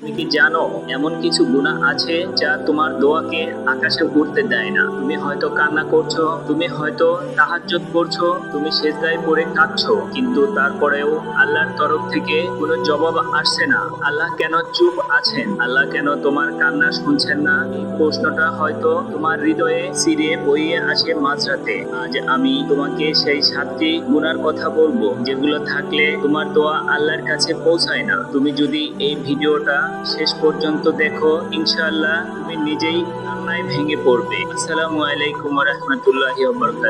তুমি কি জানো, এমন কিছু গুণা আছে যা তোমার দোয়াকে আকাশে উঠতে দেয় না? তুমি হয়তো কান্না করছ, তুমি হয়তো তাহাজ্জুদ করছ তুমি সেজদায় পড়ে কাঁদছো, কিন্তু তারপরেও আল্লাহর তরফ থেকে কোনো জবাব আসছে না। আল্লাহ কেন চুপ আছেন? আল্লাহ কেন তোমার কান্না শুনছেন না? এই প্রশ্নটা হয়তো তোমার হৃদয়ে সিরে বইয়ে আসে মাঝরাতে। আজ আমি তোমাকে সেই সাতটি গুণার কথা বলব, যেগুলো থাকলে তোমার দোয়া আল্লাহর কাছে পৌঁছায় না। তুমি যদি এই ভিডিওটা শেষ পর্যন্ত দেখো ইনশাআল্লাহ তুমি নিজেই কান্নায় ভেঙে পড়বে। আসসালামু আলাইকুম রহমতুল্লাহি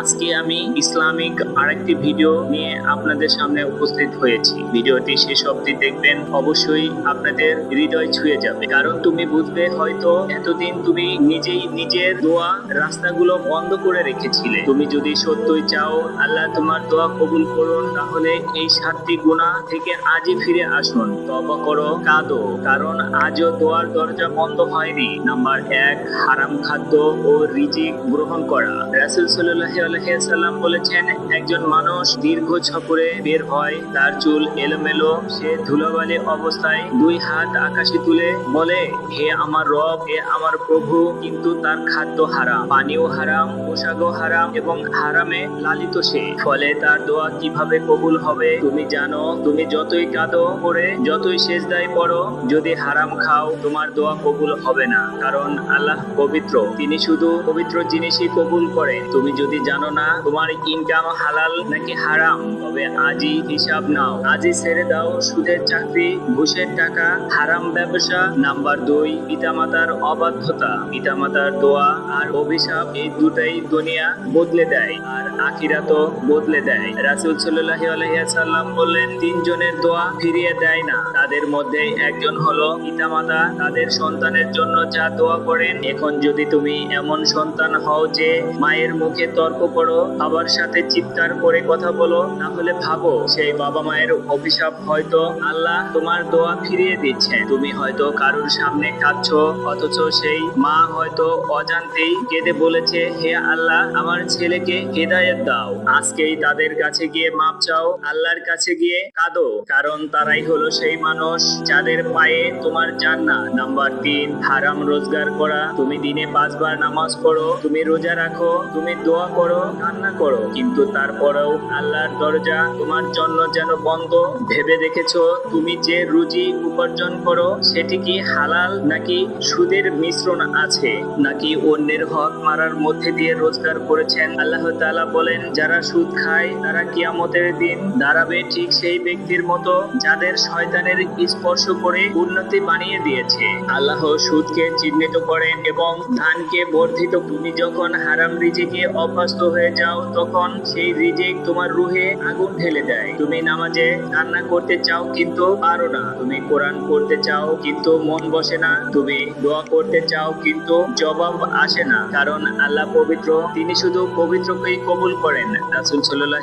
আজকে আমি ইসলামিক আরেকটি ভিডিও নিয়ে আপনাদের সামনে উপস্থিত হয়েছি। ভিডিওটি শেষ অবধি দেখবেন। অবশ্যই আপনাদের হৃদয় ছুঁয়ে যাবে। কারণ তুমি বুঝবে হয়তো এতদিন তুমি নিজেই নিজের দোয়া রাস্তাগুলো বন্ধ করে রেখেছিলে। তুমি যদি সত্যই চাও আল্লাহ তোমার দোয়া কবুল করুন, তাহলে এই সাতটি গুণা থেকে আজই ফিরে আসুন। তবা করো, কাঁদো, কারণ আজও দোয়ার দরজা বন্ধ হয়নি। নাম্বার এক হারাম খাদ্য ও রিজিক গ্রহণ করা। রাসুল সাল্লাহ আলহিসাল্লাম বলেছেন, একজন মানুষ দীর্ঘ সফরে বের হয়, তার চুল এলোমেলো, সে ধুলোবালি অবস্থায় দুই হাত আকাশে তুলে বলে, হে আমার রব, হে আমার প্রভু, কিন্তু তার খাদ্য হারাম। পানিও হারাম, পোশাকও হারাম এবং হারামে লালিত সে। ফলে তার দোয়া কীভাবে কবুল হবে? তুমি জানো, তুমি যতই কাঁদো করে যতই সেজদায় পড়ো, যদি হারাম খাও, তোমার দোয়া কবুল হবে না। কারণ আল্লাহ পবিত্র। তিনি শুধু পবিত্র জিনিসই কবুল করেন। তুমি যদি জানো না, তোমার ইনকাম হালাল নাকি হারাম, তবে আজই হিসাব নাও। আজই ছেড়ে দাও সুদের চাকরি, ঘুষের টাকা, হারাম ব্যবসা। নাম্বার দুই, পিতামাতার অবাধ্যতা। পিতামাতার দোয়া আর অভিশাপ এই দুটাই দুনিয়া বদলে দেয় আর আখিরাতও বদলে দেয়। রাসুল সাল্লাহ আলহিয়াসাল্লাম বললেন, তিনজনের দোয়া ফিরিয়ে দেয় না। তাদের মধ্যে একজন হলো পিতামাতা। তাদের সন্তানের জন্য যা দোয়া করেন, এখন যদি তুমি এমন সন্তান হও যে মায়ের মুখে তর্ক করো, বাবার সাথে চিৎকার করে কথা বলো, তাহলে ভাবো সেই বাবা মায়ের অভিশাপ হয়তো আল্লাহ তোমার দোয়া ফিরিয়ে দিচ্ছে তুমি হয়তো কারোর সামনে কাঁদছো, অথচ সেই মা হয়তো অজান্তেই কেঁদে বলেছে, হে আল্লাহ, আমার ছেলেকে হেদায়েত দাও। আজকেই তাদের কাছে গিয়ে মাপ চাও, আল্লাহর কাছে গিয়ে কাঁদো। কারণ তারাই হলো সেই মানুষ যাদের পায়ে তোমার জান্নাত। নাম্বার তিন, হারাম রোজগার করা। তুমি দিনে পাঁচবার নামাজ পড়ো, তুমি রোজা রাখো, তুমি দোয়া করো, কান্না করো। কিন্তু তারপরেও আল্লাহর দরজা তোমার জন্য যেন বন্ধ। ভেবে দেখেছ, তুমি যে রুজি উপার্জন করো, সেটি কি হালাল নাকি সুদের মিশ্রণ আছে, নাকি অন্যের হক মারার মধ্যে দিয়ে রোজগার করেছেন? আল্লাহ তাআলা বলেন, যারা সুদ খায়, তারা কিয়ামতের দিন দাঁড়াবে ঠিক সেই ব্যক্তির মতো, যাদের শয়তানের স্পর্শ করে উন্নতি বানিয়ে দিয়েছে। আল্লাহ সুদকে চিহ্নিত করেন এবং ধানকে বর্ধিত তুমি যখন হারাম রিজিকে অভ্যস্ত হয়ে যাও, তখন সেই রিজিক তোমার রুহে আগুন ঢেলে দেয়। তুমি নামাজে কান্না করতে চাও কিন্তু পারো না। তুমি কোরআন পড়তে চাও কিন্তু মন বসে না। তুমি দোয়া করতে চাও কিন্তু জবাব আসে না। কারণ আল্লাহ পবিত্র, তিনি শুধু পবিত্রকেই কবুল করেন। রাসুল সাল্লাহ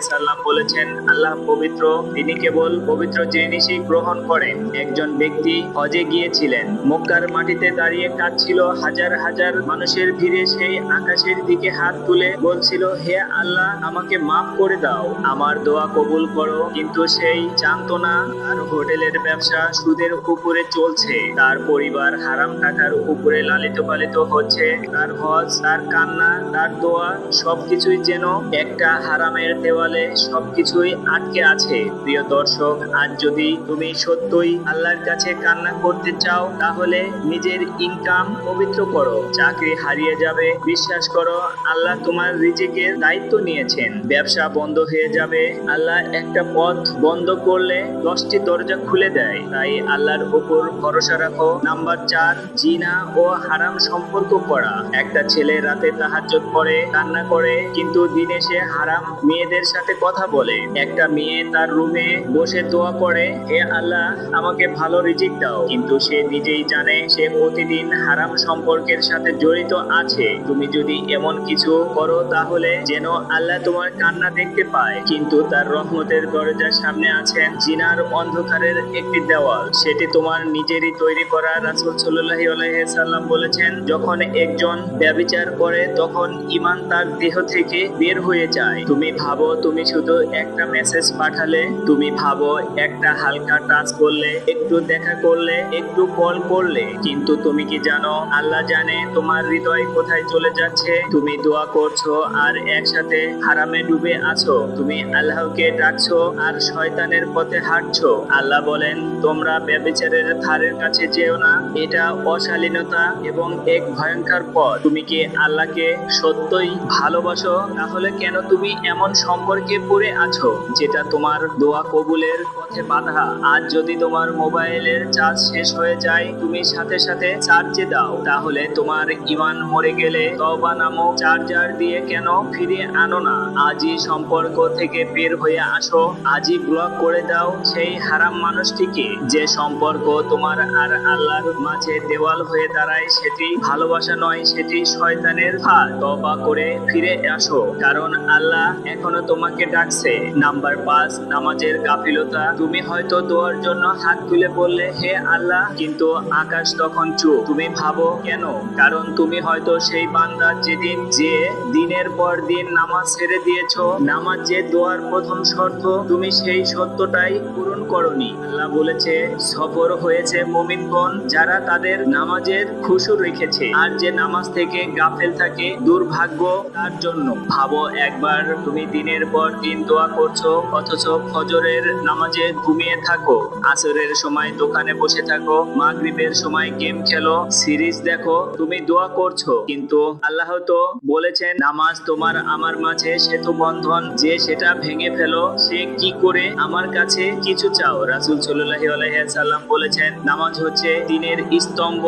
সাল্লাম বলেছেন, আল্লাহ পবিত্র, তিনি কেবল পবিত্র জিনিসই গ্রহণ করেন। একজন ব্যক্তি হজে গিয়েছিলেন। মক্কার মাটিতে দাঁড়িয়ে কাঁদছিল হাজার হাজার হাজার মানুষের ভিড়ে সেই আকাশের দিকে হাত তুলে বলছিল, হে আল্লাহ, আমাকে মাফ করে দাও। আমার দোয়া কবুল করো। কিন্তু সেই জানতো না তার হোটেলের ব্যবসা সুদের উপরে চলছে। তার পরিবার হারাম টাকার উপরে লালিত পালিত হচ্ছে। তার হজ, তার কান্না, তার দোয়া, সবকিছুই যেন একটা হারামের দেওয়ালে সবকিছুই আটকে আছে। প্রিয় দর্শক, আজ যদি তুমি সত্যই আল্লাহর কাছে কান্না করতে চাও, তাহলে নিজের ইনকাম পবিত্র করো চাকরি হারিয়ে যাবে, বিশ্বাস করো, আল্লাহ তোমার রিজিকের দায়িত্ব নিয়েছেন। ব্যবসা বন্ধ হয়ে যাবে, আল্লাহ একটা পথ বন্ধ করলে দশটি দরজা খুলে দেয়। তাই আল্লাহর উপর ভরসা রাখো। নাম্বার চার, জিনা ও হারাম সম্পর্ক করা। একটা ছেলে রাতে তাহাজ্জুদ করে, কান্না করে, কিন্তু দিনে সে হারাম মেয়েদের সাথে কথা বলে। একটা মেয়ে তার রুমে বসে দোয়া করে, হে আল্লাহ, আমাকে ভালো রিজিক দাও। কিন্তু সে নিজেই জানে, সে প্রতিদিন হারাম সম্পর্কের সাথে জড়িত আছে। তুমি যদি এমন কিছু করো, তাহলে যেন আল্লাহ তোমার কান্না দেখতে পায়। কিন্তু তার রহমতের দরজার সামনে আছেন জিনার অন্ধকারের একটি দেওয়াল। সেটি তোমার নিজেরই তৈরি করা রাসুল সাল্লাহি সাল্লাম বলেছেন, যখন একজন ব্যবিচার করে, তখন ইমান তার দেহ থেকে বের হয়ে যায়। তুমি ভাবো, তুমি শুধু একটা মেসেজ পাঠালে, তুমি ভাবো একটা হালকা টাচ করলে, একটু দেখা দেখা করলে, একটু কল করলে। কিন্তু তুমি কি জানো, আল্লাহ জানে তোমার হৃদয় কোথায় চলে যাচ্ছে। তুমি দোয়া করছ আর একসাথে হারামে ডুবে আছো। তুমি আল্লাহকে ডাকছো আর শয়তানের পথে হাঁটছো। আল্লাহ বলেন, তোমরা ব্যবিচারের ধারের কাছে যেও না। এটা অশালীনতা এবং এক ভয়ঙ্কর পথ। তুমি কি আল্লাহকে সত্যই ভালোবাসো? তাহলে কেন তুমি এমন সম্পর্কে পড়ে আছো, যেটা তোমার দোয়া কবুলের পথে বাধা? আজ যদি তোমার মোবাইলের চার্জ শেষ হয়ে যায়, তুমি সাথে সাথে চার্জে দাও। তাহলে তোমার ইমান মরে গেলে তবা নামক চার্জার দিয়ে কেন ফিরিয়ে আনো না? আজই সম্পর্ক থেকে বের হয়ে আসো। আজই ব্লক করে দাও সেই হারাম মানুষটিকে। যে সম্পর্ক তোমার আর আল্লাহর মাঝে দেওয়াল হয়ে দাঁড়ায় সেটি ভালোবাসা নয়, সেটি শয়তানের ফাঁদ। তবা করে ফিরে আসো, কারণ আল্লাহ এখনও তোমাকে ডাকছে। নাম্বার পাঁচ, নামাজের গাফিলতা। তুমি হয়তো দোয়ার জন্য হাত তুলে বললে, হে আল্লাহ, কিন্তু আকাশ তখন চুপ। তুমি ভাবো কেন? কারণ তুমি হয়তো সেই বান্দা যেদিন যে দিনের পর দিন নামাজ ছেড়ে দিয়েছ, নামাজ যে দোয়ার প্রথম শর্ত, তুমি সেই সত্যটাই পূরণ করনি। আল্লাহ বলেছে, সফর হয়েছে মুমিনগণ যারা তাদের নামাজের খুশুর রেখেছে। আর যে নামাজ থেকে গাফেল থাকে, দুর্ভাগ্য তার জন্য। ভাবো একবার, তুমি দিনের পর দিন দোয়া করছ, অথচ ফজরের নামাজে ঘুমিয়ে থাকো। আসরের সময় দোকানে বসে থাকো, মাগরিবের সময় গেম খেলো, সিরিজ দেখো তুমি দোয়া করছ, কিন্তু আল্লাহ তো বলেছেন, নামাজ তোমার আমার মাঝে সেতু বন্ধন, যে সেটা ভেঙে ফেলো, সে কি করে আমার কাছে কিছু চাও? রাসুল সাল্লাহ আলাইসাল্লাম বলেছেন, নামাজ হচ্ছে দিনের স্তম্ভ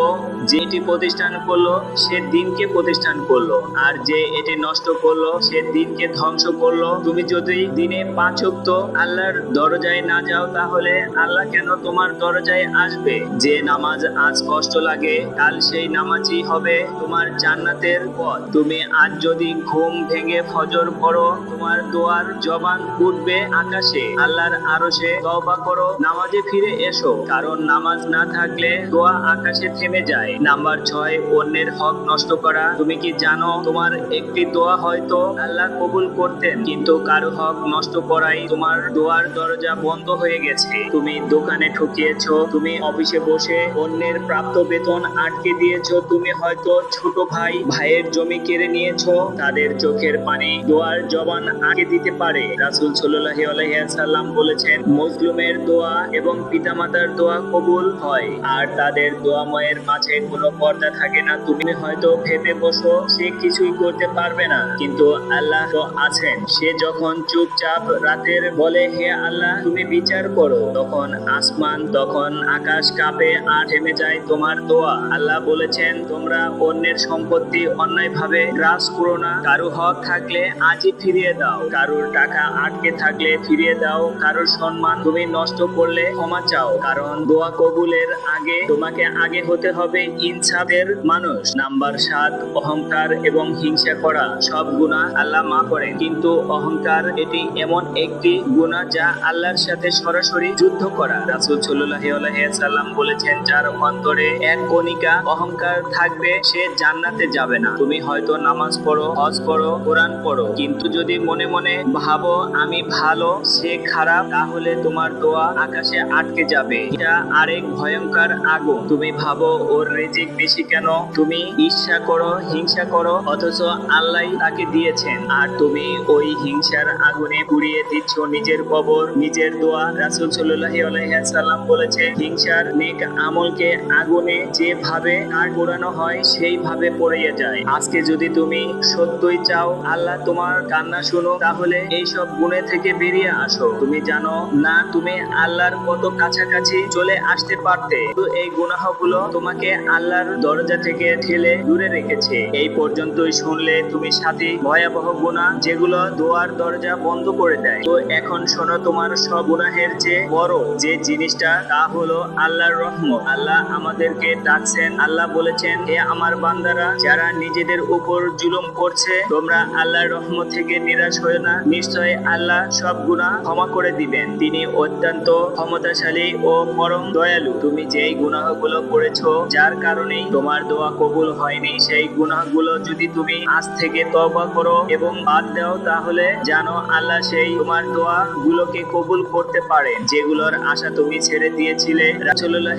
যেটি প্রতিষ্ঠান করল, সে দিনকে প্রতিষ্ঠান করল, আর যে এটি নষ্ট করল, সে দিনকে ধ্বংস করল। তুমি যদি দিনে পাঁচ ওয়াক্ত আল্লাহর দরজায় না যাও, তাহলে আল্লাহ কেন তোমার দরজায় আসবে? যে নামাজ আজ কষ্ট লাগে, কাল সেই নামাজই হবে তোমার জান্নাতের পথ। তুমি আজ যদি ঘুম ভেঙে ফজর পড়ো, তোমার দোয়ার জবান উঠবে আকাশে। আল্লাহর আরশে তওবা করো, নামাজে ফিরে এসো। কারণ নামাজ না থাকলে দোয়া আকাশে থেমে যায়। নাম্বার ছয়, অন্যের হক নষ্ট করা। তুমি কি জানো, তোমার একটি দোয়া হয়তো আল্লাহ কবুল করতেন, কিন্তু কারও হক নষ্ট করাই তোমার দোয়ার দরজা বন্ধ হয়ে গেছে। তুমি দোকানে ঠকিয়েছো, তুমি অফিসে বসে অন্যের প্রাপ্ত বেতন আটকে দিয়েছ তুমি হয়তো ছোট ভাই, ভাইয়ের জমি কেড়ে নিয়েছো, তাদের চোখের পানি দোয়ার জবান আগে দিতে পারে। রাসুল সাল্লাহ আলাইসাল্লাম বলেছেন, মজলুমের দোয়া এবং পিতামাতার দোয়া কবুল হয়, আর তাদের দোয়াময়ের মাঝে কোনো পর্দা থাকে না। তুমি হয়তো ভেবে বসো, সে কিছুই করতে পারবে না, কিন্তু আল্লাহ তো আছেন। সে যখন চুপচাপ রাতের বলে, হে আল্লাহ, তুমি বিচার করো। তখন আসমান, তখন আকাশ কাঁপে আর থেমে যায় তোমার দোয়া। আল্লাহ বলেছেন তোমরা অন্যের সম্পত্তি অন্যায়ভাবে গ্রাস করো না। কারও হক থাকলে আজই ফিরিয়ে দাও। কারোর টাকা আটকে থাকলে ফিরিয়ে দাও। কারোর সম্মান তুমি নষ্ট করলে ক্ষমা চাও। কারণ দোয়া কবুলের আগে তোমাকে আগে হতে হবে ইনসাফের মানুষ। নাম্বার সাত, অহংকার এবং হিংসা করা। সব গুণা আল্লাহ মা করে কিন্তু অহংকার এটি এমন একটি গুণা যা আল্লাহর সাথে সরাসরি যুদ্ধ করা। রাসুল সাল্লাহ সাল্লাম বলেছেন, যার অন্তরে এক কণিকা অহংকার থাকবে, সে জান্নাতে যাবে না। তুমি হয়তো নামাজ পড়ো, হজ করো, কোরআন পড়ো। কিন্তু যদি মনে মনে ভাবো, আমি ভালো, সে খারাপ, তাহলে তোমার দোয়া আকাশে আটকে যাবে। এটা আরেক ভয়ঙ্কর আগুন। তুমি ভাবো, ওর রেজিক বেশি কেন? তুমি ঈর্ষা করো, হিংসা করো, অথচ আল্লাহ তাকে দিয়েছেন। আর তুমি ওই হিংসার আগুনে পুড়িয়ে দিচ্ছ নিজের কবর। নিজের দোয়া রাসুল সাল্লাহ আলাইসাল্লাম বলেছে হিংসার নেক আমলকে আগুনে যেভাবে আর পোড়ানো হয়, সেইভাবে পড়িয়ে যায়। আজকে যদি তুমি সত্যই চাও, আল্লাহ তোমার কান্না শুনো, তাহলে এইসব গুণে থেকে বেরিয়ে আসো। তুমি জানো না, তুমি আল্লাহর কত কাছাকাছি চলে আসতে পারতে। কিন্তু এই গুনাহগুলো তোমাকে আল্লাহর দরজা থেকে ঠেলে দূরে রেখেছে। এই পর্যন্তই শুনলে তুমি সাথে, ভয়াবহ গুনাহ, যেগুলো দোয়ার দরজা বন্ধ করে দেয়। তো এখন শোনো তোমার সব গুনাহের চেয়ে বড় যে জিনিসটা, তা হলো আল্লাহর রহমত। আল্লাহ আমাদেরকে ডাকছেন। আল্লাহ বলেছেন হে আমার বান্দারা, যারা নিজেদের উপর জুলুম করছে, তোমরা আল্লাহর রহমত থেকে নিরাশ হয়ে না। নিশ্চয় আল্লাহ সব গুনাহ ক্ষমা করে দিবেন। তিনি অত্যন্ত ক্ষমতাশালী ও পরম দয়ালু। তুমি যেই গুনাহগুলো করেছ, যার কারণেই তোমার দোয়া কবুল হয়নি। সেই গুনাহগুলো যদি তুমি আজ থেকে তওবা করো এবং বাদ দাও, তাহলে জানো আল্লাহ সেই তোমার দোয়া গুলোকে কবুল করতে পারেন যেগুলোর আশা তুমি ছেড়ে দিয়েছিলে। করেছিলে রাসূলুল্লাহ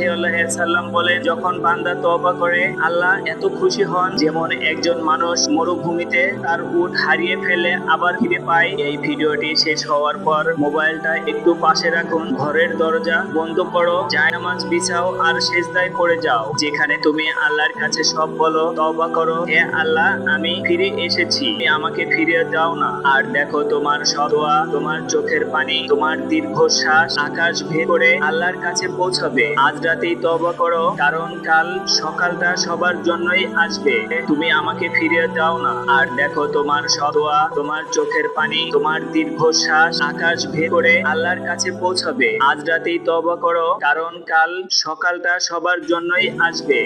সাল্লাম বলেন, যখন বান্দা তওবা করে আল্লাহ এত খুশি হন যেমন একজন মানুষ মরুভূমিতে তার উট হারিয়ে ফেলে আবার ফিরে পায়। এই ভিডিওটি শেষ হওয়ার পর মোবাইলটা একটু পাশে রাখুন, ঘরের দরজা বন্ধ করো, জায়নামাজ বিছাও আর সেজদায় পড়ে যাও। যেখানে তুমি আল্লাহর কাছে সব বলো, তওবা করো, হে আল্লাহ, আমি ফিরে এসেছি। আমাকে ফিরিয়ে দাও না। আর দেখো তোমার সদোয়া তোমার চোখের পানি, তোমার দীর্ঘশ্বাস আকাশ ভেদ করে আল্লাহর কাছে পৌঁছাবে। আজ রাতেই তওবা করো, কারণ কাল সকালটা সবার জন্যই আসবে। তুমি আমাকে ফিরিয়ে দাও না। আর দেখো, তোমার সদোয়া তোমার চোখের পানি, তোমার দীর্ঘশ্বাস আকাশ ভে করে আল্লাহর কাছে পৌঁছাবে। আজ রাতেই তবা করো, কারণ কাল সকালটা সবার জন্যই আসবে।